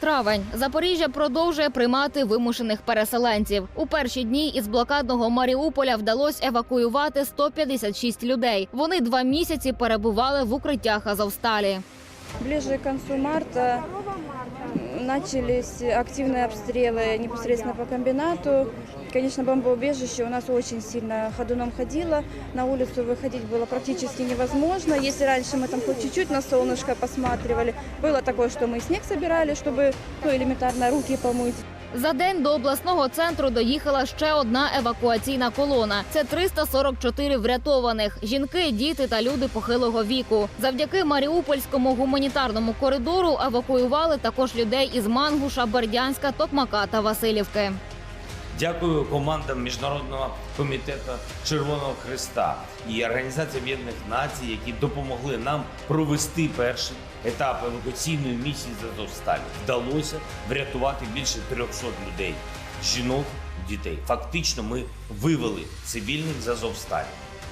Травень Запоріжжя продовжує приймати вимушених переселенців. У перші дні із блокадного Маріуполя вдалося евакуювати 156 людей. Вони два місяці перебували в укриттях Азовсталі. Ближе к концу марта начались активные обстрелы непосредственно по комбинату. Конечно, бомбоубежище у нас очень сильно ходуном ходило. На улицу выходить было практически невозможно. Если раньше мы там хоть чуть-чуть на солнышко посматривали, было такое, что мы и снег собирали, чтобы ну, элементарно руки помыть. За день до обласного центру доїхала ще одна евакуаційна колона. Це 344 врятованих жінки, діти та люди похилого віку. Завдяки Маріупольському гуманітарному коридору евакуювали також людей із Мангуша, Бердянська, Токмака та Васильівки. Дякую командам Міжнародного комітету Червоного Христа і Організації Об'єднаних Націй, які допомогли нам провести перший етап евакуаційної місії з Азовсталі. Вдалося врятувати більше 300 людей, жінок, дітей. Фактично, ми вивели цивільних з Азовсталі.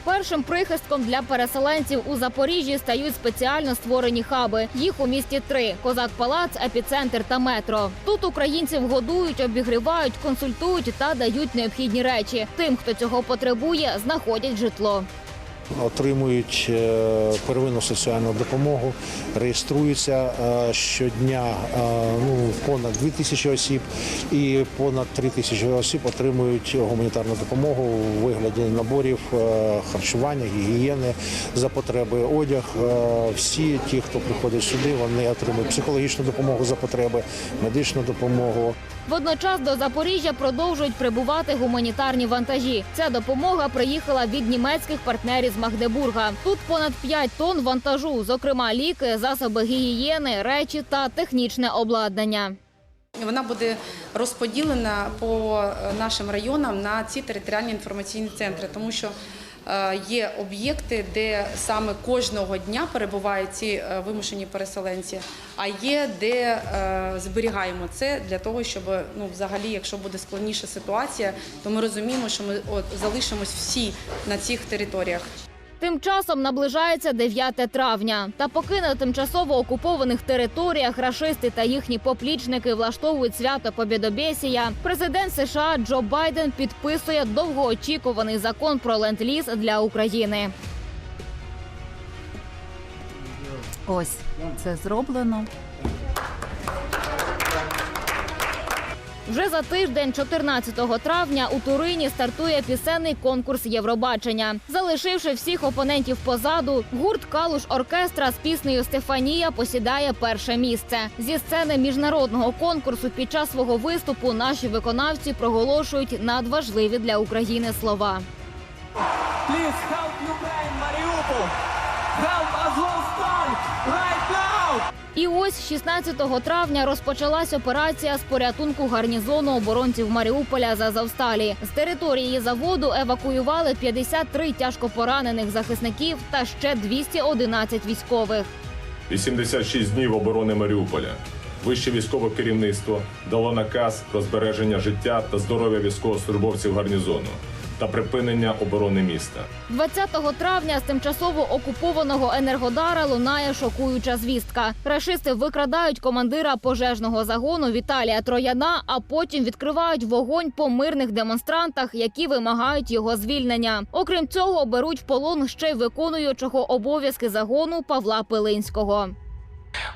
Першим прихистком для переселенців у Запоріжжі стають спеціально створені хаби. Їх у місті три: Козак Палац, епіцентр та метро. Тут українців годують, обігрівають, консультують та дають необхідні речі. Тим, хто цього потребує, знаходять житло. Отримують е, первинну соціальну допомогу, реєструються е, щодня е, ну, понад 2 тисячі осіб і понад 3 тисячі осіб отримують гуманітарну допомогу у вигляді наборів харчування, гігієни за потреби, одяг. Всі ті, хто приходить сюди, вони отримують психологічну допомогу за потреби, медичну допомогу. Водночас до Запоріжжя продовжують прибувати гуманітарні вантажі. Ця допомога приїхала від німецьких партнерів з Магдебурга. Тут понад 5 тонн вантажу, зокрема ліки, засоби гігієни, речі та технічне обладнання. Вона буде розподілена по е, нашим районам на ці територіальні інформаційні центри, тому що є об'єкти, де саме кожного дня перебувають ці е, вимушені переселенці, а є де е, зберігаємо це для того, щоб ну взагалі, якщо буде складніша ситуація, то ми розуміємо, що ми от залишимось всі на цих територіях. Тим часом наближається 9 травня. Та поки на тимчасово окупованих територіях рашисти та їхні поплічники влаштовують свято Побєдобєсія, президент США Джо Байден підписує довгоочікуваний закон про ленд-ліз для України. Ось це зроблено. Вже за тиждень, 14 травня, у Турині стартує пісенний конкурс Євробачення. Залишивши всіх опонентів позаду, гурт Калуш оркестра з піснею Стефанія посідає перше місце. Зі сцени міжнародного конкурсу під час свого виступу наші виконавці проголошують надважливі для України слова. Please help Ukraine, Mariupol! Help Azovstal right now! І ось 16 травня розпочалась операція з порятунку гарнізону оборонців Маріуполя за Завсталі. З території заводу евакуювали 53 тяжкопоранених захисників та ще 211 військових. 86 днів оборони Маріуполя. Вище військове керівництво дало наказ про збереження життя та здоров'я військовослужбовців гарнізону та припинення оборони міста. 20 травня з тимчасово окупованого енергодара лунає шокуюча звістка. Рашисти викрадають командира пожежного загону Віталія Трояна, а потім відкривають вогонь по мирних демонстрантах, які вимагають його звільнення. Окрім цього, беруть в полон ще й виконуючого обов'язки загону Павла Пилинського.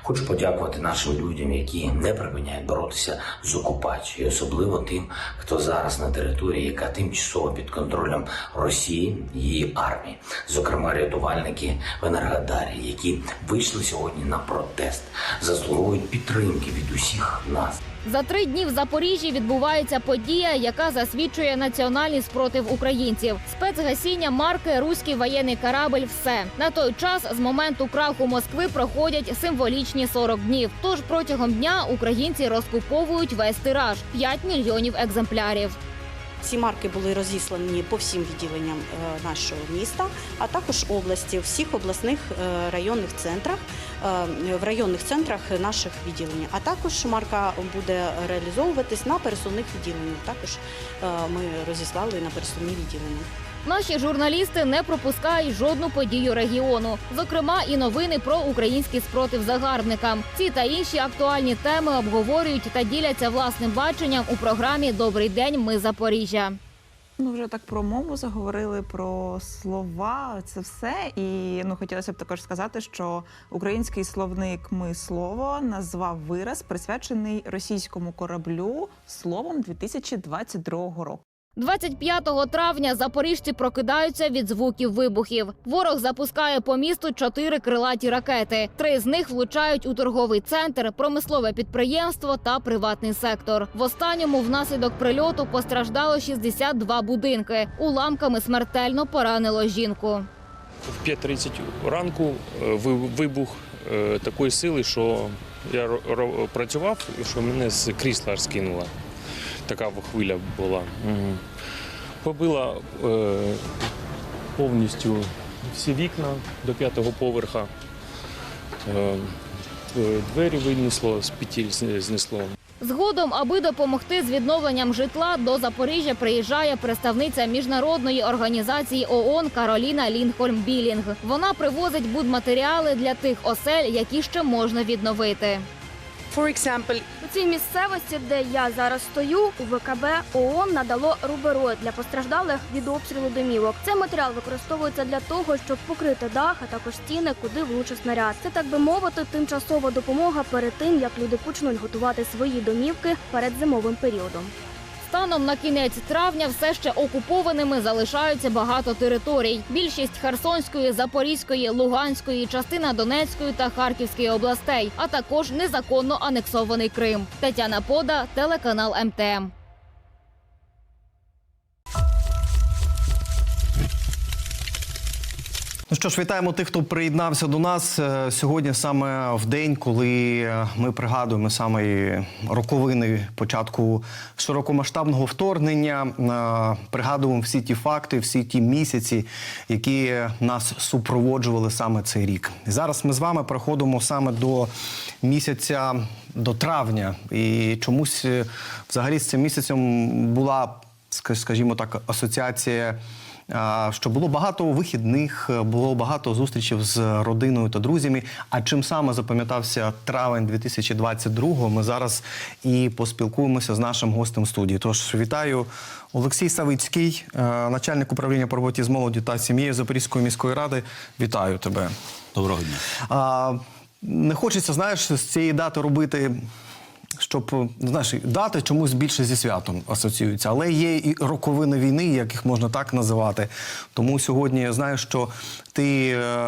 Хочу подякувати нашим людям, які не припиняють боротися з окупацією, особливо тим, хто зараз на території, яка тимчасово під контролем Росії її армії, зокрема рятувальники в Енергодарі, які вийшли сьогодні на протест, заслуговують підтримки від усіх нас. За три дні в Запоріжжі відбувається подія, яка засвідчує національний спротив українців. Спецгасіння марки Руський воєнний корабль. Все на той час з моменту краху Москви проходять символічні 40 днів. Тож протягом дня українці розкуповують весь тираж 5 мільйонів екземплярів. Ці марки були розіслані по всім відділенням е, нашого міста, а також області, всіх обласних е, районних центрах, е, в районних центрах наших відділень. А також марка буде реалізовуватись на пересувних відділеннях. Також ми розіслали на пересувні відділення. Наші журналісти не пропускають жодну подію регіону, зокрема і новини про український спротив загарбникам. Ці та інші актуальні теми обговорюють та діляться власним баченням у програмі Добрий день. Ми Запоріжжя. Ну, вже так про мову заговорили про слова, це все. І ну хотілося б також сказати, що український словник Ми слово назвав вираз, присвячений російському кораблю словом 2022 року. 25 травня запоріжці прокидаються від звуків вибухів. Ворог запускає по місту чотири крилаті ракети. Три з них влучають у торговий центр, промислове підприємство та приватний сектор. В останньому внаслідок прильоту постраждало 62 будинки. Уламками смертельно поранило жінку. В 5.30 ранку е, вибух е, такої сили, що я працював, і що мене з крісла скинуло. Така хвиля була. Побила е, повністю всі вікна до п'ятого поверха. Е, е, Двері винесло, з петель знесло. Згодом, аби допомогти з відновленням житла, до Запоріжжя приїжджає представниця міжнародної організації ООН Кароліна Лінхольм Білінг. Вона привозить будматеріали для тих осель, які ще можна відновити. У цій місцевості, де я зараз стою, у ВКБ ООН надало рубероїд для постраждалих від обстрілу домівок. Цей матеріал використовується для того, щоб покрити дах, а також стіни, куди влучив снаряд. Це так би мовити, тимчасова допомога перед тим, як люди почнуть готувати свої домівки перед зимовим періодом. Станом на кінець травня все ще окупованими залишаються багато територій. Більшість Херсонської, Запорізької, Луганської, частина Донецької та Харківської областей, а також незаконно анексований Крим. Тетяна Пода, телеканал МТМ. Ну що ж, вітаємо тих, хто приєднався до нас Е, сьогодні, саме в день, коли е, ми пригадуємо саме роковини початку широкомасштабного вторгнення. Е, Пригадуємо всі ті факти, всі ті місяці, які нас супроводжували саме цей рік. І зараз ми з вами переходимо саме до місяця до травня. І чомусь взагалі з цим місяцем була, ска- скажімо так, асоціація. Що було багато вихідних, е, було багато зустрічей з родиною та друзями. А чим саме запам'ятався травень 2022-го, ми зараз і поспілкуємося з нашим гостем студії. Тож вітаю Олексій Савицький, е, начальник управління по роботі з молоді та сім'єю Запорізької міської ради. Вітаю тебе. Доброго дня. Не хочеться, знаєш, з цієї дати робити. Щоб ну, знаєш, дати чомусь більше зі святом асоціюються, але є і роковини війни, як їх можна так називати. Тому сьогодні я знаю, що ти е,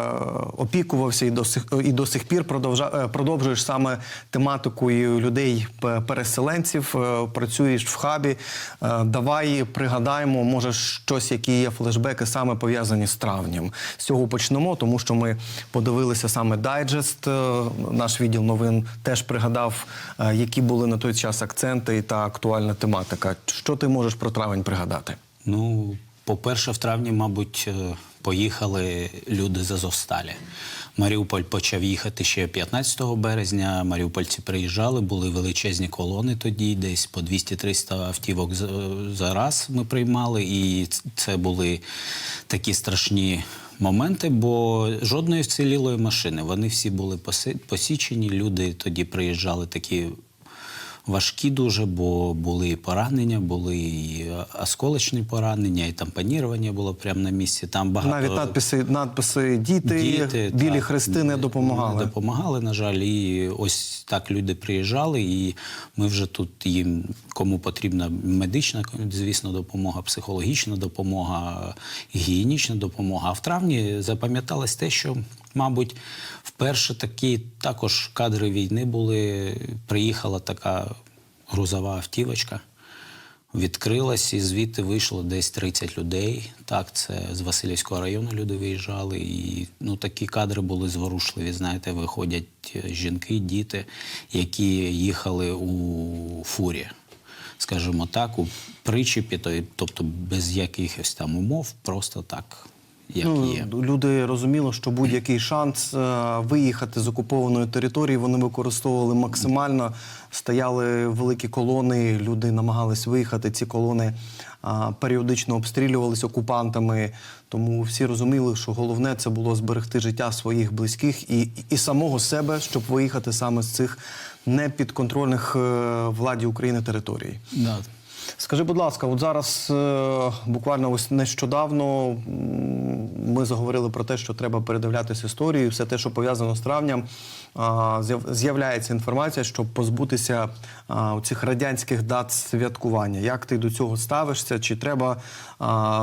опікувався і до сих і до сих пір е, продовжуєш саме тематикою людей переселенців. е, працюєш в хабі. Давай пригадаємо, може, щось, які є флешбеки, саме пов'язані з травнем. З цього почнемо, тому що ми подивилися саме дайджест. Наш відділ новин теж пригадав, які були на той час акценти та актуальна тематика. Що ти можеш про травень пригадати? Ну, по-перше, в травні, мабуть, поїхали люди з Азовсталі. Маріуполь почав їхати ще 15 березня. Маріупольці приїжджали, були величезні колони тоді, десь по 200-300 автівок за- раз ми приймали. І це були такі страшні моменти, бо жодної вцілілої машини. Вони всі були посічені. Люди тоді приїжджали такі важкі дуже, бо були і поранення, були і осколочні поранення, і там панірування було прямо на місці. Там багато Навіть надписи, надписи діти, Діти, білі так, хрести не допомагали. Не допомагали, на жаль. І ось так люди приїжджали, і ми вже тут їм кому потрібна медична, звісно, допомога, психологічна допомога, гігієнічна допомога. А в травні запам'яталось те, що, мабуть, вперше такі також кадри війни були. Приїхала така грузова автівочка. Відкрилась і звідти вийшло десь 30 людей. Так, це з Васильівського району люди виїжджали. І ну, такі кадри були зворушливі. Знаєте, виходять е, жінки, діти, які їхали у фурі, скажімо так, у причепі, тобто без якихось там умов, просто так як ну, є. Люди розуміли, що будь-який шанс е, виїхати з окупованої території вони використовували максимально. Стояли великі колони, люди намагались виїхати. Ці колони а, періодично обстрілювались окупантами. Тому всі розуміли, що головне це було зберегти життя своїх близьких і, і самого себе, щоб виїхати саме з цих непідконтрольних е, владі України територій. Да. Скажи, будь ласка, от зараз е, буквально ось нещодавно ми заговорили про те, що треба передивлятися історію, все те, що пов'язано з травням. З'являється інформація, щоб позбутися цих радянських дат святкування. Як ти до цього ставишся? Чи треба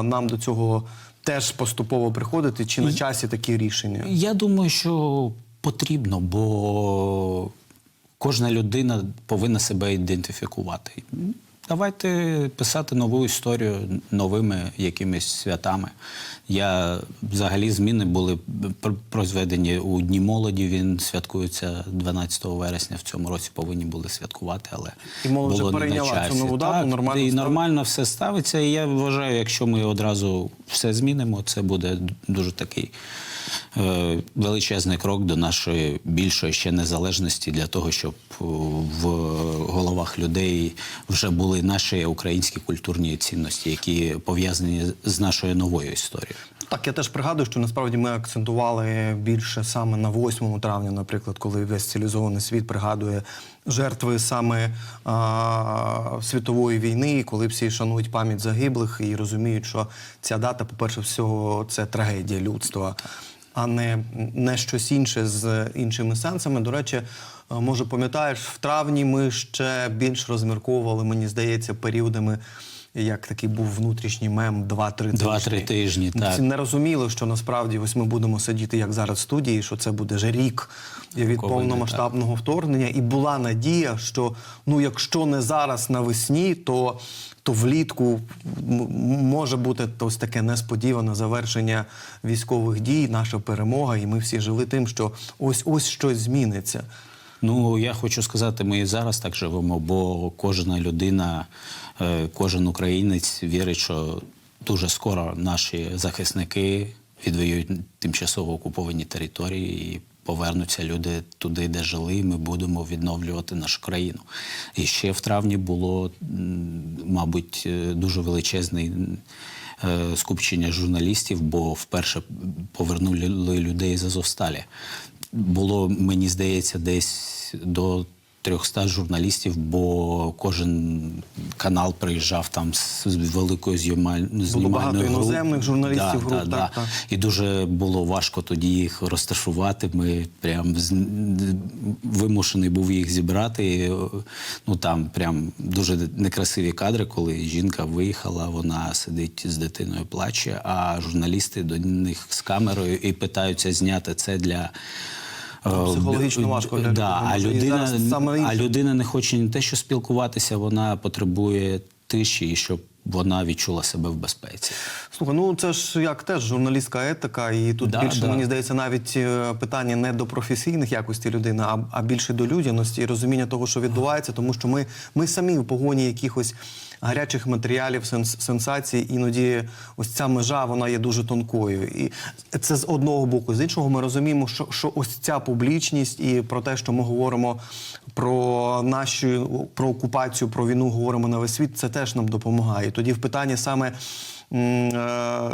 нам до цього теж поступово приходити, чи на часі такі рішення? Я думаю, що потрібно, бо кожна людина повинна себе ідентифікувати. Давайте писати нову історію новими якимись святами. Я взагалі зміни були пр- прозведені у Дні молоді. Він святкується 12 вересня. В цьому році повинні були святкувати, але І молодь було не на перейняла цю нову дату, Так, нормально і нормально все ставиться. І я вважаю, якщо ми одразу все змінимо, це буде дуже такий величезний крок до нашої більшої ще незалежності для того, щоб е, в головах людей вже були наші українські культурні цінності, які пов'язані з нашою новою історією. Так, я теж пригадую, що насправді ми акцентували більше саме на 8 травня, наприклад, коли весь цивілізований світ пригадує жертви саме а, світової війни, коли всі шанують пам'ять загиблих і розуміють, що ця дата, по-перше, всього, це трагедія людства, а не, не щось інше з іншими сенсами. До речі, а, може, пам'ятаєш, в травні ми ще більш розмірковували, мені здається, періодами. Як такий був внутрішній мем 2-3 тижні. Два-три тижні, Ми так. не розуміли, що насправді ось ми будемо сидіти як зараз в студії, що це буде вже рік від Такого не повномасштабного вторгнення. І була надія, що ну якщо не зараз навесні, то, то влітку може бути ось таке несподіване завершення військових дій, наша перемога, і ми всі жили тим, що ось ось щось зміниться. Ну я хочу сказати, ми і зараз так живемо, бо кожна людина, кожен українець вірить, що дуже скоро наші захисники відвоюють тимчасово окуповані території і повернуться люди туди, де жили. і Ми будемо відновлювати нашу країну. І ще в травні було, мабуть, е, дуже величезний. е, Скупчення журналістів, бо вперше повернули людей з Азовсталі було, мені здається, десь до 300 журналістів, бо кожен канал приїжджав там з великою знімальною багато гру- іноземних журналістів, Да, груп, да, так, да. так. І дуже було важко тоді їх розташувати. Ми прям з... вимушений був їх зібрати. Ну там прям дуже некрасиві кадри, коли жінка виїхала, вона сидить з дитиною, плаче, а журналісти до них з камерою і питаються зняти це для. Е, Психологічно важко для да, а людини. І людина, зараз саме а людина не хоче не те, що спілкуватися, вона потребує тиші, і щоб вона відчула себе в безпеці. Слухай, ну це ж як теж журналістська етика, і тут Да, більше да. мені здається навіть е, питання не до професійних якостей людини, а, а більше до людяності і розуміння того, що відбувається, тому що ми, ми самі в погоні якихось гарячих матеріалів, сенс, сенсацій, іноді ось ця межа вона є дуже тонкою. І це з одного боку. З іншого, ми розуміємо, що, що ось ця публічність і про те, що ми говоримо про нашу про окупацію, про війну, говоримо на весь світ, це теж нам допомагає. Тоді в питанні саме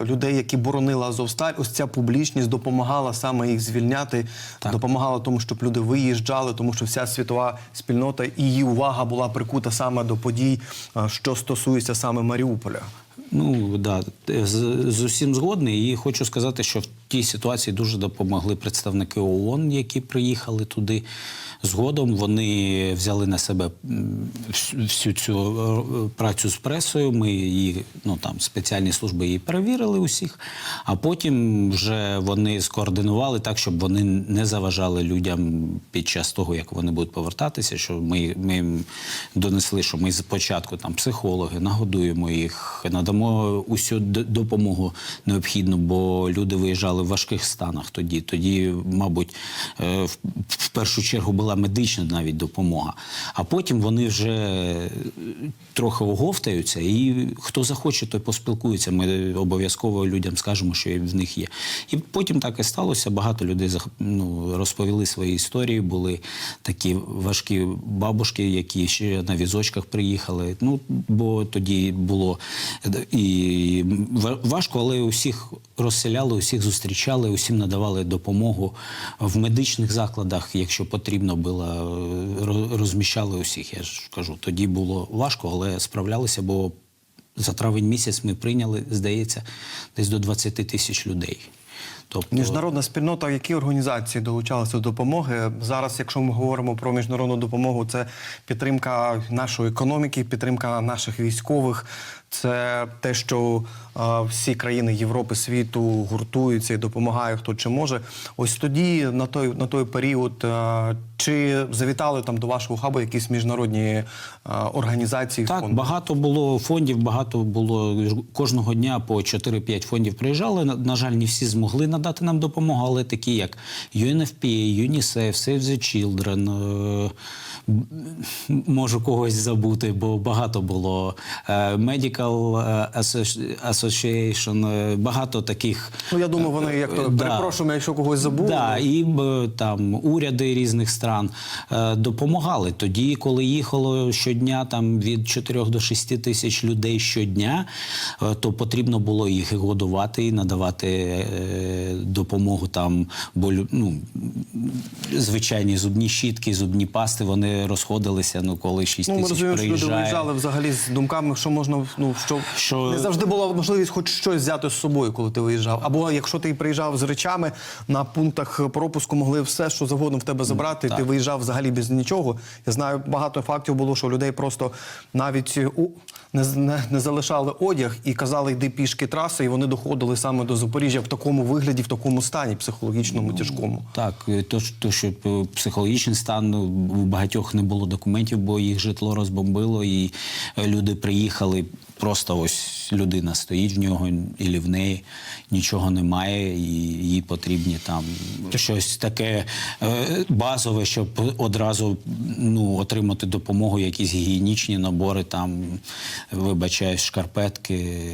людей, які боронили Азовсталь, ось ця публічність допомагала саме їх звільняти, допомагала тому, щоб люди виїжджали, тому що вся світова спільнота і її увага була прикута саме до подій, е, що стосується саме Маріуполя. Ну да, з, з усім згодний. І хочу сказати, що в тій ситуації дуже допомогли представники ООН, які приїхали туди. Згодом вони взяли на себе всю- цю е, працю з пресою. Ми її, ну там спеціальні служби її перевірили усіх. А потім вже вони скоординували так, щоб вони не заважали людям під час того, як вони будуть повертатися. Що ми, ми їм донесли, що ми спочатку там психологи нагодуємо їх, надамо усю допомогу необхідну, бо люди виїжджали приїжджали в важких станах тоді. Тоді, мабуть, е, в- першу чергу була медична навіть допомога. А потім вони вже е, трохи оговтаються, і хто захоче, той поспілкується. Ми обов'язково людям скажемо, що в них є. І потім так і сталося. Багато людей ну, розповіли свої історії. Були такі важкі бабушки, які ще на візочках приїхали. Ну, бо тоді було е, і важко, але усіх розселяли, усіх зустрічали, усім надавали допомогу в медичних закладах, якщо потрібно було, розміщали усіх. Я ж кажу, тоді було важко, але справлялися, бо за травень місяць ми прийняли, здається, десь до 20 тисяч людей. Тобто, Міжнародна спільнота, які організації долучалися до допомоги зараз, якщо ми говоримо про міжнародну допомогу, це підтримка нашої економіки, підтримка наших військових. Це те, що е, всі країни Європи, світу гуртуються і допомагають, хто чи може. Ось тоді, на той на той період, е, чи завітали там до вашого хабу якісь міжнародні е, організації? Так, фонди? багато було фондів, багато було кожного дня по 4-5 фондів приїжджали. На, на жаль, не всі змогли надати нам допомогу, але такі як UNFPA, UNICEF, Save the Children, е, можу когось забути, бо багато було е, Medical е, Association, е, багато таких. Ну я думаю, вони як то Да. перепрошуємо, якщо когось забули. Да, і там уряди різних стран допомагали. Тоді, коли їхало щодня там від 4 до 6 тисяч людей щодня, то потрібно було їх годувати і надавати допомогу там, бо ну, звичайні зубні щітки, зубні пасти, вони розходилися, ну коли 6 Ну, ми тисяч розуміємо, що люди виїжджали взагалі з думками, що можна ну що, Що- не завжди була можливість хоч щось взяти з собою, коли ти виїжджав. Або якщо ти приїжджав з речами на пунктах пропуску, могли все, що завгодно в тебе забрати. і Ти виїжджав взагалі без нічого. Я знаю, багато фактів було, що людей просто навіть у не, не, не залишали одяг і казали, йди пішки траси, і вони доходили саме до Запоріжжя в такому вигляді, в такому стані психологічному тяжкому. Так, е, то, ж- то що е, психологічний стан ну, у багатьох не було документів, бо їх житло розбомбило, і е, люди приїхали. Просто ось людина стоїть в нього і в неї нічого немає, і їй потрібні там щось таке е, базове, щоб одразу ну, отримати допомогу, якісь гігієнічні набори, там вибачаюсь, шкарпетки.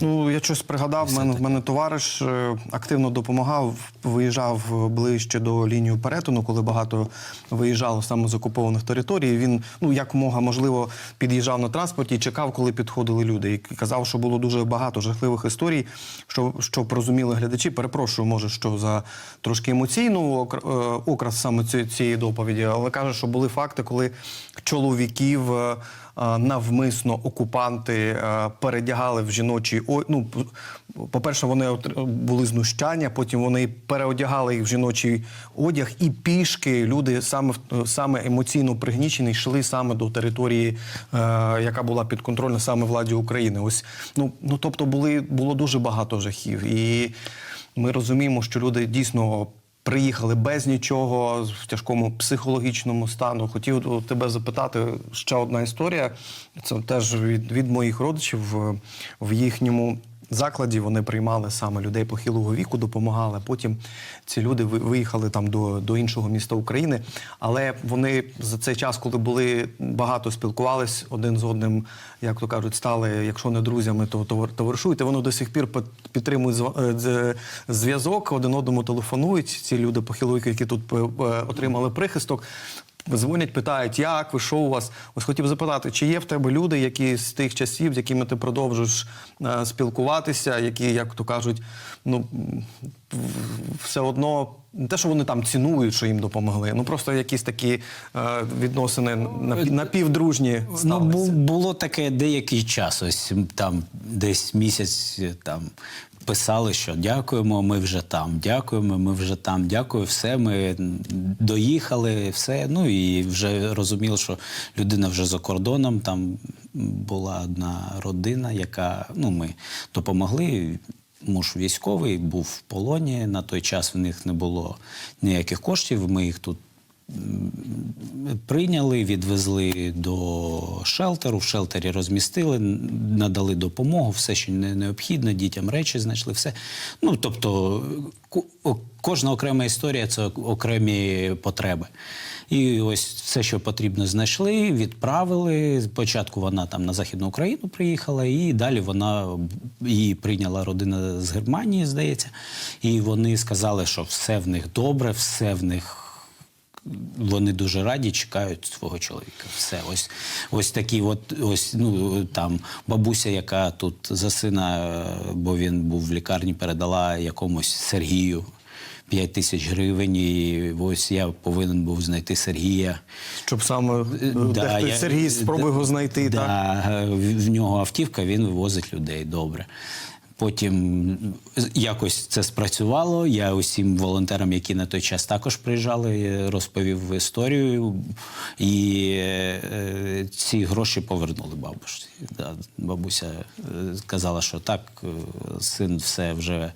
Ну, я щось пригадав, в мене, в мене товариш е, активно допомагав, виїжджав ближче до лінії перетину, коли багато виїжджало саме з окупованих територій. Він ну якомога можливо під'їжджав на транспорті і чекав, коли підходили люди. І казав, що було дуже багато жахливих історій, що щоб розуміли глядачі. Перепрошую, може, що за трошки емоційну окр- е, окрас саме цієї доповіді, але каже, що були факти, коли чоловіків. Е, Навмисно окупанти е, передягали в жіночі ну, по-перше, вони от- були знущання, потім вони переодягали їх в жіночий одяг, і пішки люди саме саме емоційно пригнічені йшли саме до території, е, яка була підконтрольна саме владі України. Ось ну, ну тобто були було дуже багато жахів, і ми розуміємо, що люди дійсно. Приїхали без нічого в тяжкому психологічному стану. Хотів тебе запитати ще одна історія. Це теж від, від моїх родичів в, в їхньому закладі. Вони приймали саме людей похилого віку, допомагали. Потім ці люди ви- виїхали там до, до іншого міста України. Але вони за цей час, коли були багато спілкувались один з одним, як то кажуть, стали, якщо не друзями, то товар- товаришують. Вони до сих пір під- підтримують е, зв'язок, один одному телефонують. Ці люди похилого віку, які тут е, отримали прихисток. Дзвонять, питають, як ви, що у вас? Ось хотів запитати, чи є в тебе люди, які з тих часів, з якими ти продовжуєш е, спілкуватися, які, як то кажуть, ну все одно не те, що вони там цінують, що їм допомогли, ну просто якісь такі е, відносини напівдружні Ну, сталися. бу- було таке деякий час, ось там десь місяць там писали, що дякуємо, ми вже там, дякуємо, ми вже там, дякую, все, ми доїхали, все. Ну і вже розуміли, що людина вже за кордоном. Там була одна родина, яка ну, ми допомогли. Муж військовий був в полоні. На той час в них не було ніяких коштів. Ми їх тут прийняли, відвезли до шелтеру. В шелтері розмістили, надали допомогу, все, що не необхідно, дітям речі знайшли, все. Ну, тобто, кожна окрема історія це окремі потреби. І ось все, що потрібно, знайшли, відправили. Спочатку вона там на Західну Україну приїхала, і далі вона її прийняла родина з Германії, здається. І вони сказали, що все в них добре, все в них вони дуже раді, чекають свого чоловіка. Все, ось, ось такі, от ось ну там бабуся, яка тут за сина, е, бо він був в лікарні, передала якомусь Сергію. 5 тисяч гривень, і ось я повинен був знайти Сергія. Щоб саме е, дехто я- Сергій спробує його знайти. Да, так? е, в в нього автівка, він вивозить людей добре. Потім якось це спрацювало. Я усім волонтерам, які на той час також приїжджали, е, розповів історію, і е, е, ці гроші повернули бабусі. Бабуся е, сказала, що так, е, син все вже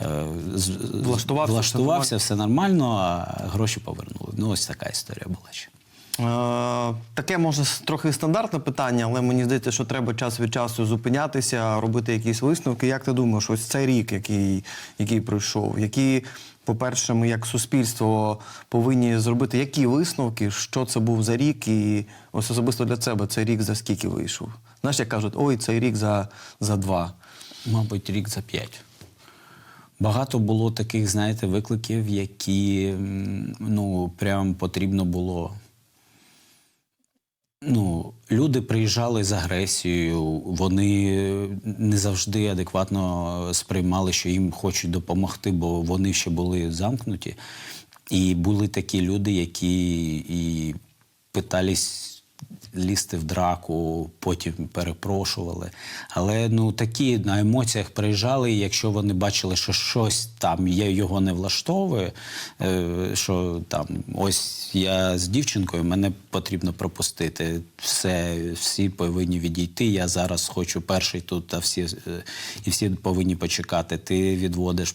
е, з- Влаштувався, влаштувався, все нормально, а гроші повернули. Ну, ось така історія була ще. Е, Таке може трохи стандартне питання, але мені здається, що треба час від часу зупинятися, робити якісь висновки. Як ти думаєш, ось цей рік, який, який пройшов, які, по-перше, ми як суспільство повинні зробити які висновки, що це був за рік, і ось особисто для себе цей рік за скільки вийшов? Знаєш, як кажуть, ой, цей рік за, за два. Мабуть, рік за п'ять. Багато було таких, знаєте, викликів, які ну, прям потрібно було. Ну, люди приїжджали з агресією, вони не завжди адекватно сприймали, що їм хочуть допомогти, бо вони ще були замкнуті. І були такі люди, які і питались лізти в драку, потім перепрошували. Але ну такі на емоціях приїжджали, і якщо вони бачили, що щось там є, його не влаштовує, е, що там ось я з дівчинкою, мене потрібно пропустити. Все, всі повинні відійти. Я зараз хочу перший тут, а всі е, і всі повинні почекати. Ти відводиш,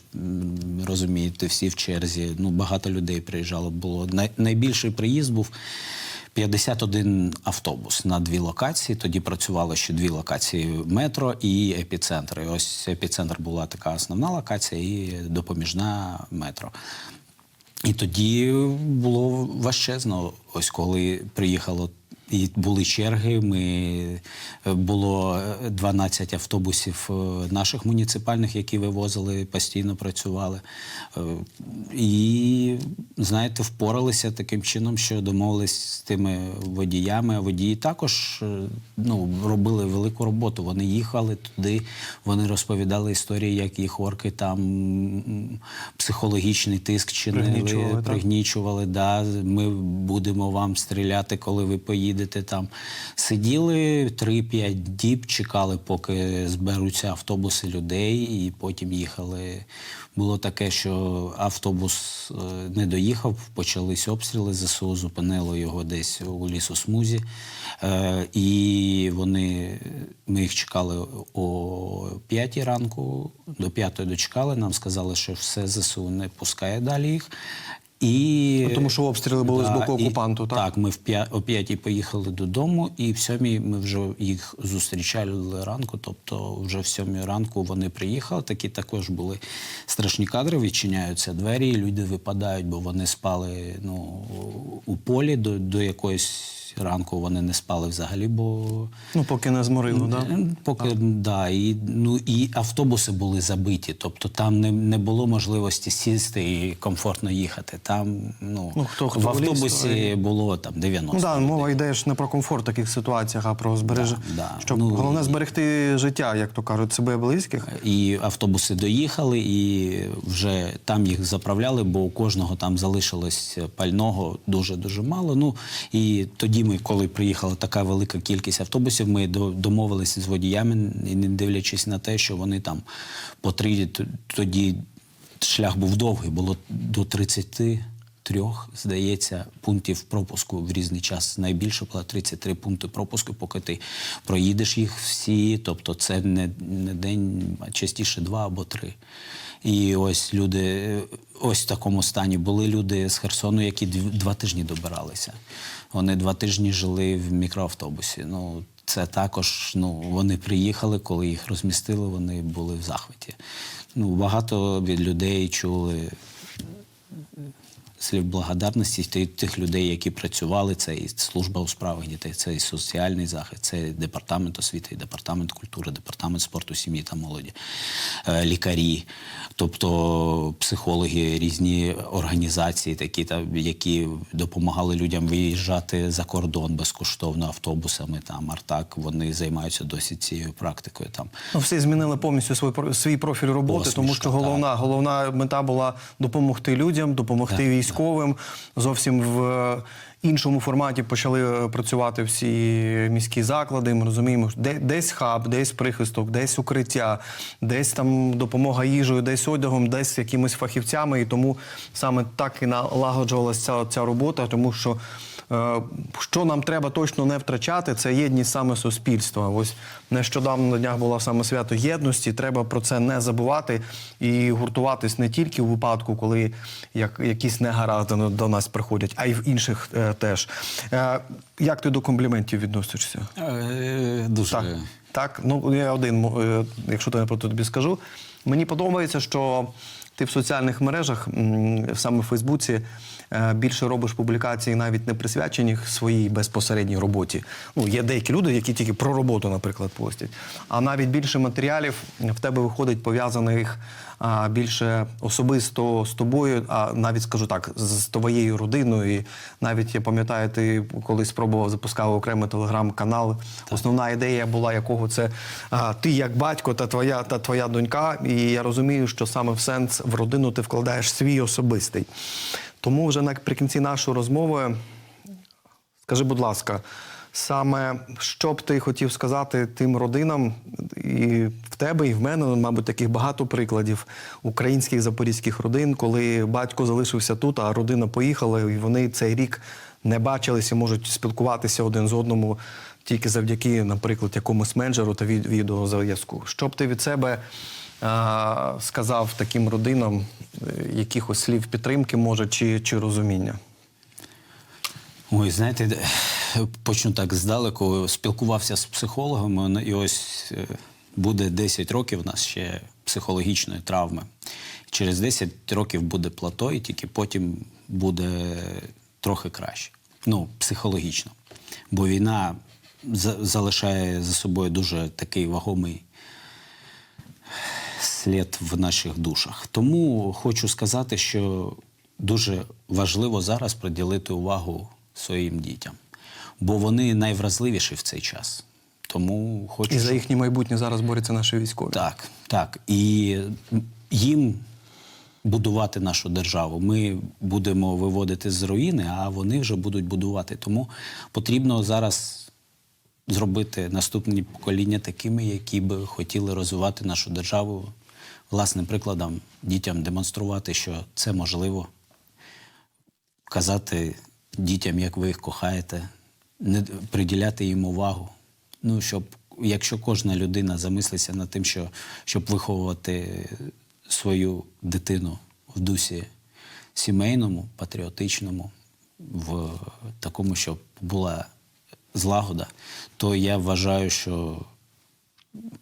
розумієте, всі в черзі. Ну багато людей приїжджало. Було Най, найбільший приїзд був. 51 автобус на дві локації. Тоді працювало ще дві локації метро і епіцентр. І ось епіцентр була така основна локація і допоміжна метро. І тоді було важчезно, ось коли приїхало. І були черги. Ми е, було 12 автобусів е, наших муніципальних, які вивозили, постійно працювали. Е, І знаєте, впоралися таким чином, що домовились з тими водіями. А Водії також е, ну, робили велику роботу. Вони їхали туди, вони розповідали історії, як їх орки там психологічний тиск чинили, Пригнічували, пригнічували. Да, ми будемо вам стріляти, коли ви поїдете там. Сиділи 3-5 діб, чекали, поки зберуться автобуси людей, і потім їхали. Було таке, що автобус е, не доїхав, почались обстріли, ЗСУ зупинило його десь у лісосмузі. Е, І вони, ми їх чекали о 5 ранку, до 5 дочекали, нам сказали, що все ЗСУ не пускає далі їх. І, тому що обстріли були з боку і- окупанту, так? Так, ми в п'я- о п'ятій поїхали додому, і в сьомій ми вже їх зустрічали ранку. Тобто, вже в сьомій ранку вони приїхали. Такі також були страшні кадри. Відчиняються двері, і люди випадають, бо вони спали ну, у полі до, до якоїсь ранку. Вони не спали взагалі, бо Ну, поки не зморило, так? Е, Поки да, і ну і автобуси були забиті, тобто там не, не було можливості сісти і комфортно їхати. Там ну, Ну, хто- хто в вліз, автобусі той- було там 90. Ну, да, мова йде ж не про комфорт в таких ситуаціях, а про збереження. Да, Щоб ну, головне і- зберегти життя, як то кажуть, себе близьких. І автобуси доїхали, і вже там їх заправляли, бо у кожного там залишилось пального дуже дуже мало. Ну і тоді ми, коли приїхала така велика кількість автобусів, ми домовилися з водіями, не дивлячись на те, що вони там по три тоді шлях був довгий, було до 30 Трьох, здається, пунктів пропуску в різний час. Найбільше було 33 пункти пропуску, поки ти проїдеш їх всі. Тобто це не, не день, а частіше два або три. І ось люди, е, ось в такому стані були люди з Херсону, які два тижні добиралися. Вони два тижні жили в мікроавтобусі. Ну, це також, ну, вони приїхали, коли їх розмістили, вони були в захваті. Ну, багато від людей чули слів благодарності тих людей, які працювали. Це і служба у справах дітей, це і соціальний захист, це і департамент освіти, і департамент культури, департамент спорту, сім'ї та молоді, е, лікарі, тобто психологи, різні організації, такі та які допомагали людям виїжджати за кордон безкоштовно автобусами. Там Артак вони займаються досі цією практикою. Там Ну, всі змінили повністю свій, свій профіль роботи, тому що головна, головна мета була допомогти людям, допомогти Так, військовим. Зовсім в іншому форматі почали е, працювати всі міські заклади. Ми розуміємо, де, десь хаб, десь прихисток, десь укриття, десь там допомога їжею, десь одягом, десь якимись фахівцями. І тому саме так і налагоджувалася ця, ця робота, тому що. Е, Що нам треба точно не втрачати, це єдність саме суспільства. Ось нещодавно на днях було саме свято єдності. Треба про це не забувати і гуртуватись не тільки у випадку, коли як, якісь негаразди до нас приходять, а й в інших е, теж. Е, як ти до компліментів відносишся? Е, дуже Так, так. Ну я один, е, якщо то я про то тобі скажу. Мені подобається, що ти в соціальних мережах, саме в Фейсбуці, більше робиш публікації, навіть не присвячені своїй безпосередній роботі. Ну, є деякі люди, які тільки про роботу, наприклад, постять. А навіть більше матеріалів в тебе виходить пов'язаних більше особисто з тобою, а навіть скажу так, з твоєю родиною. І навіть я пам'ятаю, ти колись спробував запускав окремий телеграм-канал. Основна ідея була якого це а, ти як батько та твоя та твоя донька. І я розумію, що саме в сенс в родину ти вкладаєш свій особистий. Тому вже наприкінці нашої розмови Скажи, будь ласка, саме що б ти хотів сказати тим родинам, і в тебе, і в мене, мабуть, таких багато прикладів українських запорізьких родин, коли батько залишився тут, а родина поїхала, і вони цей рік не бачилися, можуть спілкуватися один з одному тільки завдяки, наприклад, якомусь менеджеру та від- відеозв'язку. Що б ти від себе сказав таким родинам, е, якихось слів підтримки, може, чи, чи розуміння? Ой, знаєте, почну так здалеку. Спілкувався з психологами, ну, і ось е, буде 10 років у нас ще психологічної травми. Через 10 років буде плато, і тільки потім буде трохи краще. Ну, психологічно. Бо війна залишає за собою дуже такий вагомий слід в наших душах. Тому хочу сказати, що дуже важливо зараз приділити увагу своїм дітям, бо вони найвразливіші в цей час. Тому хочу І за їхнє майбутнє зараз борються наші військові. так, так. І їм будувати нашу державу. Ми будемо виводити з руїни, а вони вже будуть будувати. Тому потрібно зараз зробити наступні покоління такими, які би хотіли розвивати нашу державу власним прикладом, дітям демонструвати, що це можливо, казати дітям, як ви їх кохаєте, не приділяти їм увагу. Ну, щоб якщо кожна людина замислиться над тим, що щоб виховувати свою дитину в дусі сімейному, патріотичному, в такому, щоб була злагода, то я вважаю, що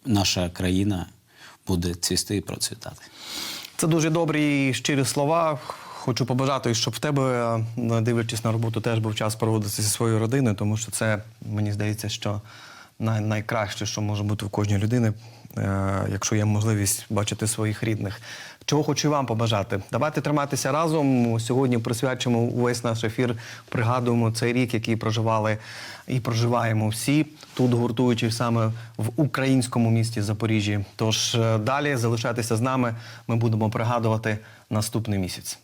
наша країна буде цвісти і процвітати. Це дуже добрі і щирі слова. Хочу побажати, щоб в тебе, е, дивлячись на роботу, теж був час проводитися зі своєю родиною, тому що це мені здається, що най- найкраще, що може бути в кожній людини, е, якщо є можливість бачити своїх рідних. Чого хочу вам побажати? Давайте триматися разом. Сьогодні присвячимо увесь наш ефір, пригадуємо цей рік, який проживали і проживаємо всі тут, гуртуючись саме в українському місті Запоріжжі. Тож е, далі залишайтеся з нами. Ми будемо пригадувати наступний місяць.